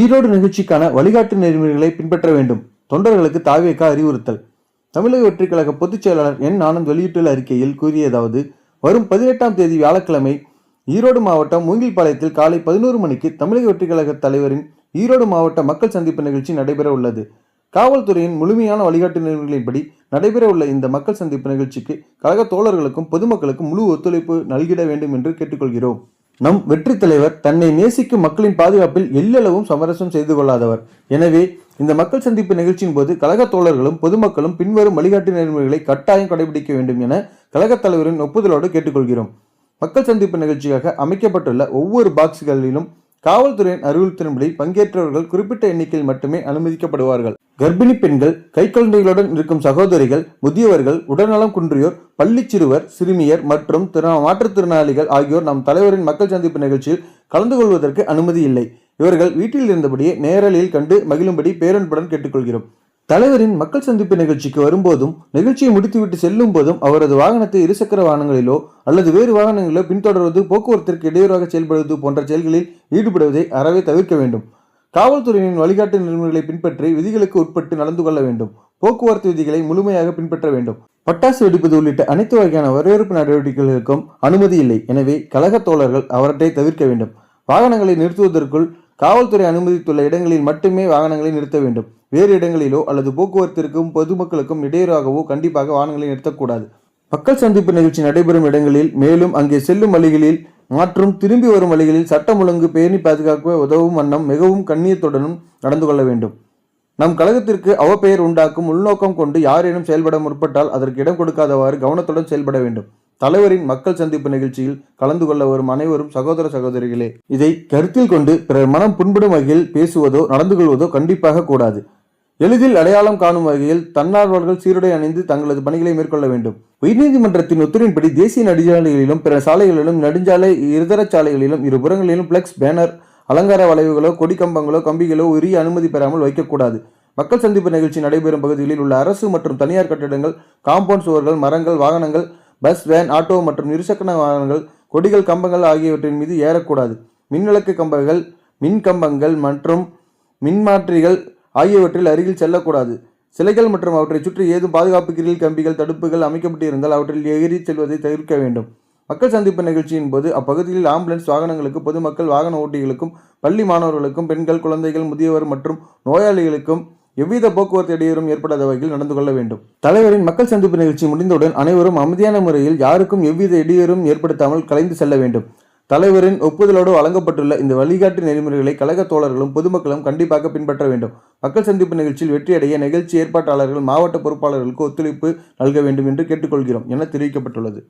ஈரோடு நிகழ்ச்சிக்கான வழிகாட்டு நெறிமுறைகளை பின்பற்ற வேண்டும். தொண்டர்களுக்கு தாவேக்க அறிவுறுத்தல். தமிழக வெற்றிக் கழக பொதுச் செயலாளர் என் ஆனந்த் வெளியிட்டுள்ள அறிக்கையில் கூறியதாவது வரும் பதினெட்டாம் தேதி வியாழக்கிழமை ஈரோடு மாவட்டம் மூங்கில்பாளையத்தில் காலை பதினோரு மணிக்கு தமிழக வெற்றிக் கழக தலைவரின் ஈரோடு மாவட்ட மக்கள் சந்திப்பு நிகழ்ச்சி நடைபெற உள்ளது. காவல்துறையின் முழுமையான வழிகாட்டு நெறிமுறைகளின்படி நடைபெற உள்ள இந்த மக்கள் சந்திப்பு நிகழ்ச்சிக்கு கழக தோழர்களுக்கும் பொதுமக்களுக்கும் முழு ஒத்துழைப்பு நல்கிட வேண்டும் என்று கேட்டுக்கொள்கிறோம். நம் வெற்றி தலைவர் தன்னை நேசிக்கும் மக்களின் பாதுகாப்பில் எல்லளவும் சமரசம் செய்து கொள்ளாதவர். எனவே இந்த மக்கள் சந்திப்பு நிகழ்ச்சியின் போது கழக தோழர்களும் பொதுமக்களும் பின்வரும் வழிகாட்டு நெறிமுறைகளை கட்டாயம் கடைபிடிக்க வேண்டும் என கழகத் தலைவரின் ஒப்புதலோடு கேட்டுக்கொள்கிறோம். மக்கள் சந்திப்பு நிகழ்ச்சியாக அமைக்கப்பட்டுள்ள ஒவ்வொரு பாக்ஸ்களிலும் காவல்துறையின் அறிவுறுத்தலின்படி பங்கேற்றவர்கள் குறிப்பிட்ட எண்ணிக்கையில் மட்டுமே அனுமதிக்கப்படுவார்கள். கர்ப்பிணி பெண்கள் கைக்குழந்தைகளுடன் இருக்கும் சகோதரிகள் முதியவர்கள் உடல்நலம் குன்றியோர் பள்ளி சிறுவர் சிறுமியர் மற்றும் திற- மாற்றுத்திறனாளிகள் ஆகியோர் நம் தலைவரின் மக்கள் சந்திப்பு நிகழ்ச்சியில் கலந்து கொள்வதற்கு அனுமதி இல்லை. இவர்கள் வீட்டில் இருந்தபடியே நேரலையில் கண்டு மகிழும்படி பேரன்புடன் கேட்டுக்கொள்கிறோம். தலைவரின் மக்கள் சந்திப்பு நிகழ்ச்சிக்கு வரும்போதும் நிகழ்ச்சியை முடித்துவிட்டு செல்லும் போதும் அவரது வாகனத்தை இருசக்கர வாகனங்களிலோ அல்லது வேறு வாகனங்களிலோ பின்தொடர்வது போக்குவரத்திற்கு இடையூறாக செயல்படுவது போன்ற செயல்களில் ஈடுபடுவதை அறவே தவிர்க்க வேண்டும். காவல்துறையினின் வழிகாட்டு நெறிமுறைகளை பின்பற்றி விதிகளுக்கு உட்பட்டு நடந்து கொள்ள வேண்டும். போக்குவரத்து விதிகளை முழுமையாக பின்பற்ற வேண்டும். பட்டாசு வெடிப்பது உள்ளிட்ட அனைத்து வகையான வரவேற்பு நடவடிக்கைகளுக்கும் அனுமதி இல்லை. எனவே கழக தோழர்கள் அவற்றை தவிர்க்க வேண்டும். வாகனங்களை நிறுத்துவதற்குள் காவல்துறை அனுமதித்துள்ள இடங்களில் மட்டுமே வாகனங்களை நிறுத்த வேண்டும். வேறு இடங்களிலோ அல்லது போக்குவரத்திற்கும் பொதுமக்களுக்கும் இடையூறாகவோ கண்டிப்பாக வாகனங்களை நிறுத்தக்கூடாது. மக்கள் சந்திப்பு நிகழ்ச்சி நடைபெறும் இடங்களில் மேலும் அங்கே செல்லும் வழிகளில் மற்றும் திரும்பி வரும் வழிகளில் சட்டம் ஒழுங்கு பேணி பாதுகாக்க உதவும் வண்ணம் மிகவும் கண்ணியத்துடனும் நடந்து கொள்ள வேண்டும். நம் கழகத்திற்கு அவப்பெயர் உண்டாக்கும் உள்நோக்கம் கொண்டு யாரேனும் செயல்பட முற்பட்டால் அதற்கு இடம் கொடுக்காதவாறு கவனத்துடன் செயல்பட வேண்டும். தலைவரின் மக்கள் சந்திப்பு நிகழ்ச்சியில் கலந்து கொள்ள வரும் அனைவரும் சகோதர சகோதரிகளே. இதை கருத்தில் கொண்டு பிறர் மனம் புண்படும் வகையில் பேசுவதோ நடந்து கொள்வதோ கண்டிப்பாக கூடாது. எளிதில் அடையாளம் காணும் வகையில் தன்னார்வலர்கள் சீருடை அணிந்து தங்களது பணிகளை மேற்கொள்ள வேண்டும். உயர்நீதிமன்றத்தின் உத்தரவின்படி தேசிய நெடுஞ்சாலைகளிலும் பிற சாலைகளிலும் நெடுஞ்சாலை இருதர சாலைகளிலும் இருபுறங்களிலும் பிளெக்ஸ் பேனர் அலங்கார வளைவுகளோ கொடி கம்பங்களோ கம்பிகளோ உரிய அனுமதி பெறாமல் வைக்கக்கூடாது. மக்கள் சந்திப்பு நிகழ்ச்சி நடைபெறும் பகுதிகளில் உள்ள அரசு மற்றும் தனியார் கட்டிடங்கள் காம்பவுண்ட் சுவர்கள் மரங்கள் வாகனங்கள் பஸ் வேன் ஆட்டோ மற்றும் இருசக்கர வாகனங்கள் கொடிகள் கம்பங்கள் ஆகியவற்றின் மீது ஏறக்கூடாது. மின்விளக்கு கம்பங்கள் மின் கம்பங்கள் மற்றும் மின்மாற்றிகள் ஆகியவற்றில் அருகில் செல்லக்கூடாது. சிலைகள் மற்றும் அவற்றை சுற்றி ஏதும் பாதுகாப்பு கிரில் கம்பிகள் தடுப்புகள் அமைக்கப்பட்டிருந்தால் அவற்றில் எகிரி செல்வதை தவிர்க்க வேண்டும். மக்கள் சந்திப்பு நிகழ்ச்சியின் போது அப்பகுதியில் ஆம்புலன்ஸ் வாகனங்களுக்கு பொதுமக்கள் வாகன ஓட்டிகளுக்கும் பள்ளி மாணவர்களுக்கும் பெண்கள் குழந்தைகள் முதியவர் மற்றும் நோயாளிகளுக்கும் எவ்வித போக்குவரத்து இடையூறும் ஏற்படாத வகையில் நடந்து கொள்ள வேண்டும். தலைவரின் மக்கள் சந்திப்பு நிகழ்ச்சி முடிந்தவுடன் அனைவரும் அமைதியான முறையில் யாருக்கும் எவ்வித இடையூறும் ஏற்படுத்தாமல் கலைந்து செல்ல வேண்டும். தலைவரின் ஒப்புதலோடு வழங்கப்பட்டுள்ள இந்த வழிகாட்டு நெறிமுறைகளை கழக தோழர்களும் பொதுமக்களும் கண்டிப்பாக பின்பற்ற வேண்டும். மக்கள் சந்திப்பு நிகழ்ச்சியில் வெற்றியடைய நிகழ்ச்சி ஏற்பாட்டாளர்கள் மாவட்ட பொறுப்பாளர்களுக்கு ஒத்துழைப்பு நல்க வேண்டும் என்று கேட்டுக்கொள்கிறோம் என தெரிவிக்கப்பட்டுள்ளது.